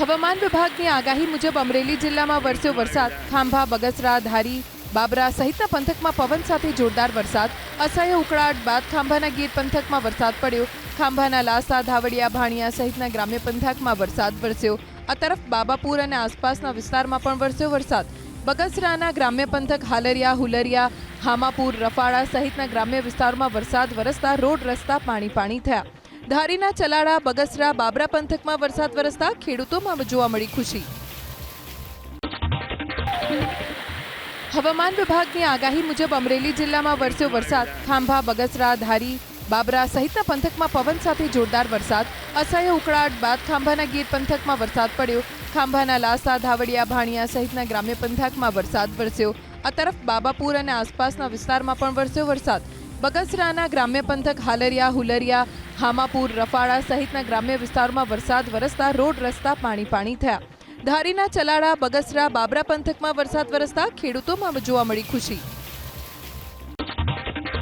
હવામાન વિભાગની આગાહી મુજબ અમરેલી જિલ્લામાં વરસ્યો વરસાદ, ખાંભા, બગસરા, ધારી, બાબરા સહિતના પંથકમાં પવન સાથે જોરદાર વરસાદ, અસહ્ય ઉકળાટ બાદ ખાંભાના ગીર પંથકમાં વરસાદ પડ્યો. ખાંભાના લાસા, ધાવડિયા, ભાણિયા સહિતના ગ્રામ્ય પંથકમાં વરસાદ વરસ્યો. આ તરફ બાબાપુર અને આસપાસના વિસ્તારમાં પણ વરસ્યો વરસાદ. બગસરાના ગ્રામ્ય પંથક હાલરિયા, હુલરિયા, હામાપુર, રફાળા સહિતના ગ્રામ્ય વિસ્તારોમાં વરસાદ વરસતા રોડ રસ્તા પાણી પાણી થયા. ધારીના ચલાડા બગસરા, બાબરા પંથકમાં વરસાદ વરસતા ખેડૂતોમાં જોવા મળી ખુશી. હવામાન વિભાગની આગાહી મુજબ અમરેલી જિલ્લામાં વરસ્યો વરસાદ. ખાંભા, બગસરા, ધારી, બાબરા સહિતના પંથકમાં પવન સાથે જોરદાર વરસાદ. અસહ્ય ઉકળાટ બાદ ખાંભાના ગીર પંથકમાં વરસાદ પડ્યો. ખાંભાના લાસા, ધાવડિયા, ભાણિયા સહિતના ગ્રામ્ય પંથકમાં વરસાદ વરસ્યો. આ તરફ બાબાપુર અને આસપાસના વિસ્તારમાં પણ વરસ્યો વરસાદ. બગસરાના ગ્રામ્ય પંથક હાલરિયા, હુલરિયા, હામાપુર, રફાળા સહિતના ગ્રામ્ય વિસ્તારોમાં વરસાદ વરસતા રોડ રસ્તા પાણી પાણી થયા. ધારીના ચલાડા બગસરા બાબરા પંથકમાં વરસાદ વરસતા ખેડૂતોમાં જોવા મળી ખુશી.